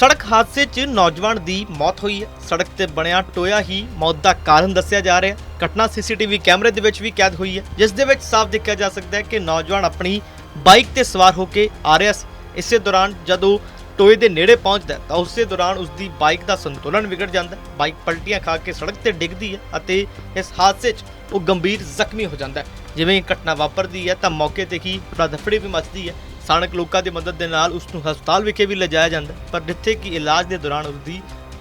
ਸੜਕ ਹਾਦਸੇ 'ਚ ਨੌਜਵਾਨ ਦੀ ਮੌਤ ਹੋਈ ਹੈ। ਸੜਕ ਤੇ ਬਣਿਆ ਟੋਇਆ ਹੀ ਮੌਤ ਦਾ ਕਾਰਨ ਦੱਸਿਆ ਜਾ ਰਿਹਾ ਹੈ। ਘਟਨਾ ਸੀਸੀਟੀਵੀ ਕੈਮਰੇ ਦੇ ਵਿੱਚ ਵੀ ਕੈਦ ਹੋਈ ਹੈ। ਜਿਸ ਦੇ ਵਿੱਚ ਸਾਫ਼ ਦੇਖਿਆ ਜਾ ਸਕਦਾ ਹੈ ਕਿ ਨੌਜਵਾਨ ਆਪਣੀ ਬਾਈਕ ਤੇ ਸਵਾਰ ਹੋ ਕੇ ਆ ਰਿਹਾ ਸੀ। ਇਸੇ ਦੌਰਾਨ ਜਦੋਂ ਟੋਏ ਦੇ ਨੇੜੇ ਪਹੁੰਚਦਾ ਤਾਂ ਉਸੇ ਦੌਰਾਨ ਉਸ ਦੀ ਬਾਈਕ ਦਾ ਸੰਤੁਲਨ ਵਿਗੜ ਜਾਂਦਾ ਬਾਈਕ ਪਲਟੀਆਂ ਖਾ ਕੇ ਸੜਕ ਤੇ ਡਿੱਗਦੀ ਹੈ ਅਤੇ ਇਸ ਹਾਦਸੇ 'ਚ ਉਹ ਗੰਭੀਰ ਜ਼ਖਮੀ ਹੋ ਜਾਂਦਾ ਹੈ। ਜਿਵੇਂ ਘਟਨਾ ਵਾਪਰਦੀ ਹੈ, ਤਾਂ ਮੌਕੇ ਤੇ ਹੀ ਦਫੜੀ ਵੀ ਮਚਦੀ ਹੈ। ਸਥਾਨਕ ਲੋਕਾਂ ਦੀ ਮਦਦ ਦੇ ਨਾਲ ਉਸ ਨੂੰ ਹਸਪਤਾਲ ਵਿਖੇ ਵੀ ਲਿਜਾਇਆ ਜਾਂਦਾ ਪਰ ਜਿੱਥੇ ਕਿ ਇਲਾਜ ਦੇ ਦੌਰਾਨ ਉਸ ਦੀ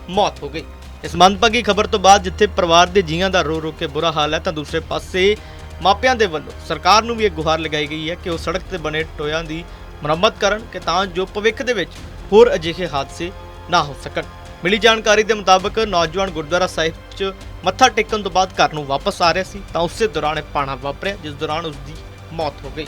ਮੌਤ ਹੋ ਗਈ। ਇਸ ਮੰਦਭਾਗੀ ਖਬਰ ਤੋਂ ਬਾਅਦ ਜਿੱਥੇ ਪਰਿਵਾਰ ਦੇ ਜੀਆਂ ਦਾ ਰੋ ਰੋ ਕੇ ਬੁਰਾ ਹਾਲ ਹੈ ਤਾਂ ਦੂਸਰੇ ਪਾਸੇ ਮਾਪਿਆਂ ਦੇ ਵੱਲੋਂ ਸਰਕਾਰ ਨੂੰ ਵੀ ਇੱਕ ਗੁਹਾਰ ਲਗਾਈ ਗਈ ਹੈ ਕਿ ਉਹ ਸੜਕ ਤੇ ਬਣੇ ਟੋਇਆਂ ਦੀ ਮੁਰੰਮਤ ਕਰਨ ਕਿ ਤਾਂ ਜੋ ਭਵਿੱਖ ਦੇ ਵਿੱਚ ਹੋਰ ਅਜਿਹੇ ਹਾਦਸੇ ਨਾ ਹੋ ਸਕਣ। ਮਿਲੀ ਜਾਣਕਾਰੀ ਦੇ ਮੁਤਾਬਕ ਨੌਜਵਾਨ ਗੁਰਦੁਆਰਾ ਸਾਹਿਬ 'ਚ ਮੱਥਾ ਟੇਕਣ ਤੋਂ ਬਾਅਦ ਘਰ ਨੂੰ ਵਾਪਸ ਆ ਰਿਹਾ ਸੀ, ਤਾਂ ਉਸੇ ਦੌਰਾਨ ਇਹ ਪਾਣਾ ਵਾਪਰਿਆ, ਜਿਸ ਦੌਰਾਨ ਉਸ ਦੀ ਮੌਤ ਹੋ ਗਈ।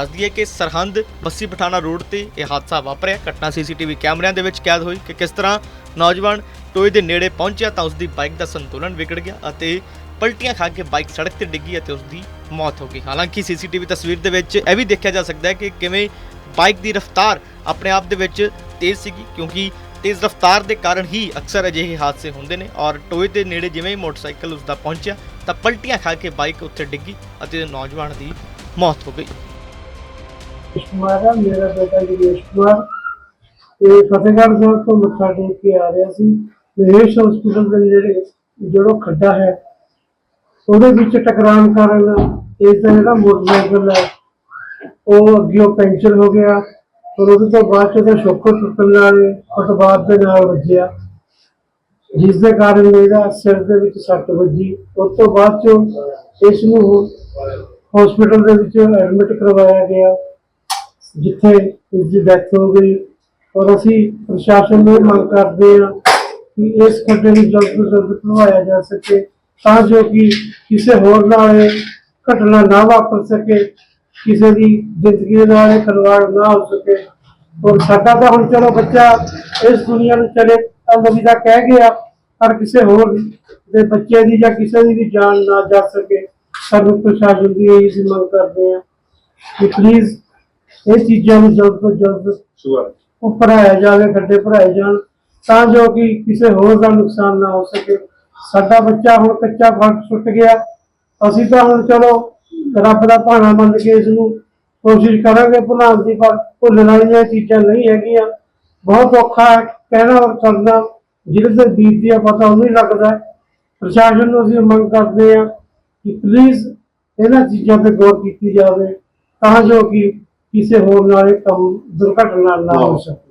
ਦੱਸ ਦਈਏ ਕਿ ਸਰਹੰਦ ਬੱਸੀ ਪਠਾਣਾ ਰੋਡ ਤੇ ਇਹ ਹਾਦਸਾ ਵਾਪਰਿਆ। ਘਟਨਾ ਸੀਸੀਟੀਵੀ ਕੈਮਰਿਆਂ ਦੇ ਵਿੱਚ ਕੈਦ ਹੋਈ ਕਿ ਕਿਸ ਤਰ੍ਹਾਂ ਨੌਜਵਾਨ ਟੋਏ ਦੇ ਨੇੜੇ ਪਹੁੰਚਿਆ ਤਾਂ ਉਸ ਦੀ ਬਾਈਕ ਦਾ ਸੰਤੁਲਨ ਵਿਗੜ ਗਿਆ ਅਤੇ ਪਲਟੀਆਂ ਖਾ ਕੇ ਬਾਈਕ ਸੜਕ ਤੇ ਡਿੱਗੀ ਅਤੇ ਉਸ ਦੀ ਮੌਤ ਹੋ ਗਈ। ਹਾਲਾਂਕਿ ਸੀਸੀਟੀਵੀ ਤਸਵੀਰ ਦੇ ਵਿੱਚ ਇਹ ਵੀ ਦੇਖਿਆ ਜਾ ਸਕਦਾ ਹੈ ਕਿ ਕਿਵੇਂ ਬਾਈਕ ਦੀ ਰਫ਼ਤਾਰ ਆਪਣੇ ਆਪ ਦੇ ਵਿੱਚ ਤੇਜ਼ ਸੀਗੀ, ਕਿਉਂਕਿ ਤੇਜ਼ ਰਫ਼ਤਾਰ ਦੇ ਕਾਰਨ ਹੀ ਅਕਸਰ ਅਜਿਹੇ ਹਾਦਸੇ ਹੁੰਦੇ ਨੇ ਔਰ ਟੋਏ ਦੇ ਨੇੜੇ ਜਿਵੇਂ ਹੀ ਮੋਟਰਸਾਈਕਲ ਉਸ ਦਾ ਪਹੁੰਚਿਆ ਤਾਂ ਪਲਟੀਆਂ ਖਾ ਕੇ ਬਾਈਕ ਉੱਥੇ ਡਿੱਗੀ ਅਤੇ ਨੌਜਵਾਨ ਦੀ ਮੌਤ ਹੋ ਗਈ। ਕੁਮਾਰ ਆ ਮੇਰਾ ਬੇਟਾ ਜਗੇਸ਼ ਕੁਮਾਰ ਤੇ ਫਤਿਹਗੜ੍ਹ ਸਾਹਿਬ ਤੋਂ ਮੱਥਾ ਟੇਕ ਕੇ ਆ ਰਿਹਾ ਸੀ। ਮਹੇਸ਼ ਹਸਪੀਟਲ ਦੇ ਜਿਹੜੇ, ਜਿਹੜੋ ਖੱਡਾ ਹੈ, ਉਹਦੇ ਵਿੱਚ ਟਕਰਾਉਣ ਕਾਰਨ ਇਸ ਦਾ ਜਿਹੜਾ ਮੋਟਰਸਾਈਕਲ ਹੈ, ਉਹ ਅੱਗੇ ਪੈਂਚਰ ਹੋ ਗਿਆ। ਔਰ ਉਹਦੇ ਤੋਂ ਬਾਅਦ ਚ ਉਹਦਾ ਸ਼ੋਕਰ ਟੁੱਟਣ ਨਾਲ ਫੁੱਟਬਾਥ ਦੇ ਨਾਲ ਵੱਜਿਆ। ਜਿਸ ਦੇ ਕਾਰਨ ਇਹਦਾ ਸਿਰ ਦੇ ਵਿੱਚ ਸੱਟ ਵੱਜੀ। ਉਸ ਤੋਂ ਬਾਅਦ ਚ ਇਸ ਨੂੰ ਹਸਪੀਟਲ ਦੇ ਵਿੱਚ ਐਡਮਿਟ ਕਰਵਾਇਆ ਗਿਆ। ਜਿੱਥੇ ਇਸ ਦੀ ਡੈਥ ਹੋ ਗਈ। ਔਰ ਅਸੀਂ ਪ੍ਰਸ਼ਾਸਨ ਨੂੰ ਇਹ ਮੰਗ ਕਰਦੇ ਹਾਂ ਕਿ ਇਸ ਖੱਡੇ ਨੂੰ ਜਲਦ ਤੋਂ ਜਲਦ ਖੁਲਵਾਇਆ ਜਾ ਸਕੇ, ਤਾਂ ਜੋ ਕਿ ਕਿਸੇ ਹੋਰ ਨਾਲ ਇਹ ਘਟਨਾ ਨਾ ਵਾਪਰ ਸਕੇ, ਕਿਸੇ ਦੀ ਜ਼ਿੰਦਗੀ ਨਾਲ ਇਹ ਖਿਲਵਾੜ ਨਾ ਹੋ ਸਕੇ। ਔਰ ਸਾਡਾ ਤਾਂ ਹੁਣ ਚਲੋ ਬੱਚਾ ਇਸ ਦੁਨੀਆ ਨੂੰ ਚਲੇ ਅਲਵਿਦਾ ਕਹਿ ਗਿਆ, ਪਰ ਕਿਸੇ ਹੋਰ ਦੇ ਬੱਚੇ ਦੀ ਜਾਂ ਕਿਸੇ ਦੀ ਵੀ ਜਾਨ ਨਾ ਜਾ ਸਕੇ। ਸਾਨੂੰ ਪ੍ਰਸ਼ਾਸਨ ਦੀ ਇਹ ਅਸੀਂ ਮੰਗ ਕਰਦੇ ਹਾਂ ਕਿ ਪਲੀਜ਼ ਇਹ ਚੀਜ਼ਾਂ ਨੂੰ ਜਲਦ ਤੋਂ ਜਲਦ ਉਹ ਭਰਾਇਆ ਜਾਵੇ ਖੱਡੇ ਭਰਾਏ ਜਾਣ ਤਾਂ ਜੋ ਕਿ ਕਿਸੇ ਹੋਰ ਦਾ ਨੁਕਸਾਨ ਨਾ ਹੋ ਸਕੇ। ਸਾਡਾ ਬੱਚਾ ਹੁਣ ਕੱਚਾ ਫਲ ਸੁੱਟ ਗਿਆ। ਅਸੀਂ ਤਾਂ ਹੁਣ ਚਲੋ ਰੱਬ ਦਾ ਭਾਣਾ ਮੰਨ ਕੇ ਇਸ ਨੂੰ ਕੋਸ਼ਿਸ਼ ਕਰਾਂਗੇ ਭੁਲਾਉਣ ਦੀ ਪਰ ਭੁੱਲਣ ਵਾਲੀਆਂ ਚੀਜ਼ਾਂ ਨਹੀਂ ਹੈਗੀਆਂ। ਬਹੁਤ ਔਖਾ ਹੈ ਕਹਿਣਾ ਔਰ ਕਰਨਾ ਜਿਹਦੇ ਤੇ ਬੀਤਦੀ ਆ ਪਤਾ ਉਹਨੂੰ ਹੀ ਲੱਗਦਾ। ਪ੍ਰਸ਼ਾਸਨ ਨੂੰ ਅਸੀਂ ਮੰਗ ਕਰਦੇ ਹਾਂ ਕਿ ਪਲੀਜ਼ ਇਹਨਾਂ ਚੀਜ਼ਾਂ ਤੇ ਗੌਰ ਕੀਤੀ ਜਾਵੇ ਤਾਂ ਜੋ ਕਿ ਕਿਸੇ ਹੋਰ ਨਾਲ ਇਹ ਕੰਮ ਦੁਰਘਟਨਾ ਨਾ ਹੋ ਸਕੇ।